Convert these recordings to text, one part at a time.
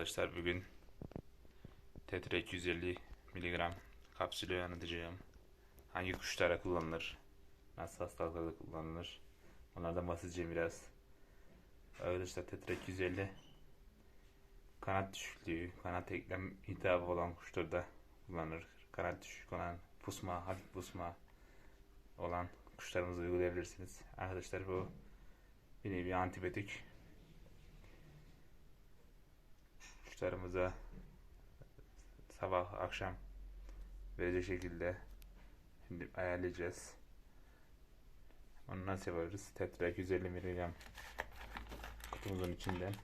Arkadaşlar bugün Tetra 250 mg kapsülü anlatacağım. Hangi kuşlara kullanılır? Nasıl hastalıklarda kullanılır? Onlardan bahsedeceğim biraz. Arkadaşlar Tetra 250 kanat düşüklüğü, kanat eklem iltihabı olan kuşlarda kullanılır. Kanat düşük olan pusma, hafif pusma olan kuşlarımızı uygulayabilirsiniz. Arkadaşlar bu bir nevi antibiyotik kuşlarımıza sabah akşam verecek şekilde şimdi ayarlayacağız. Onu nasıl yaparız? Tetra 250 mg kutumuzun içinden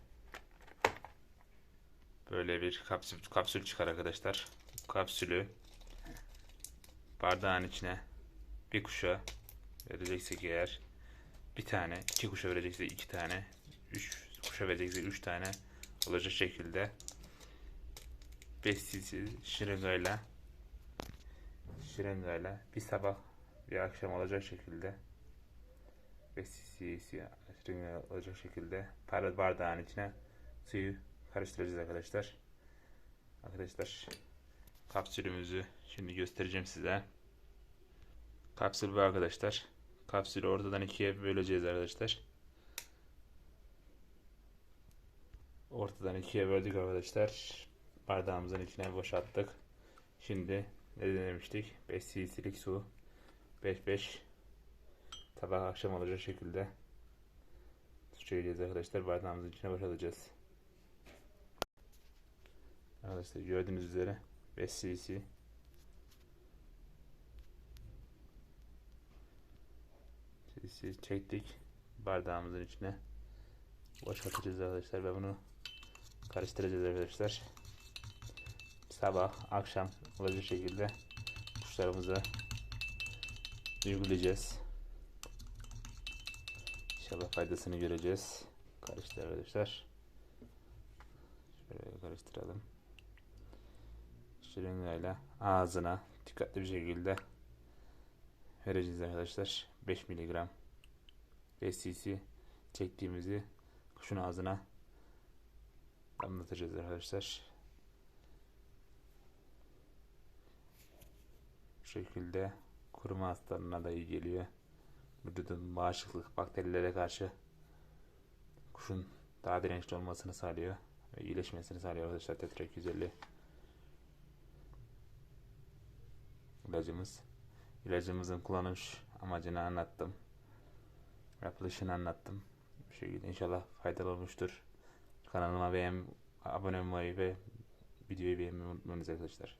böyle bir kapsül, kapsül çıkar arkadaşlar. Bu kapsülü bardağın içine bir kuşa vereceksek eğer bir tane, iki kuşa vereceksek iki tane, üç kuşa vereceksek üç tane olacak şekilde 5 cc şırıngayla şırıngayla bir sabah bir akşam olacak şekilde 5 cc şırınga olacak şekilde para bardağın içine suyu karıştıracağız arkadaşlar. Arkadaşlar kapsülümüzü şimdi göstereceğim size. Kapsül bu arkadaşlar. Kapsülü ortadan ikiye böleceğiz arkadaşlar. Ortadan ikiye böldük arkadaşlar. Bardağımızın içine boşalttık. Şimdi ne demiştik? 5 cc'lik su. 5-5 tabak akşam olacak şekilde çevireceğiz arkadaşlar. Bardağımızın içine boşaltacağız. Arkadaşlar gördüğünüz üzere 5 cc cc çektik bardağımızın içine boşaltacağız arkadaşlar ve bunu karıştıracağız arkadaşlar. Sabah, akşam olacak şekilde kuşlarımıza uygulayacağız. İnşallah faydasını göreceğiz. Karıştır arkadaşlar. Şöyle karıştıralım. Şırıngayla ağzına dikkatli bir şekilde vereceğiz arkadaşlar. 5 miligram 5 cc çektiğimizi kuşun ağzına damlatacağız arkadaşlar. Bu şekilde kuruma hastalığına da iyi geliyor. Vücudun bağışıklık bakterilere karşı kuşun daha dirençli olmasını sağlıyor ve iyileşmesini sağlıyor arkadaşlar Tetra 250 ilacımız. İlacımızın kullanış amacını anlattım. Yapılışını anlattım. Bu şekilde inşallah faydalı olmuştur. Kanalıma beğen, abone olmayı ve videoyu beğenmeyi unutmayınız arkadaşlar.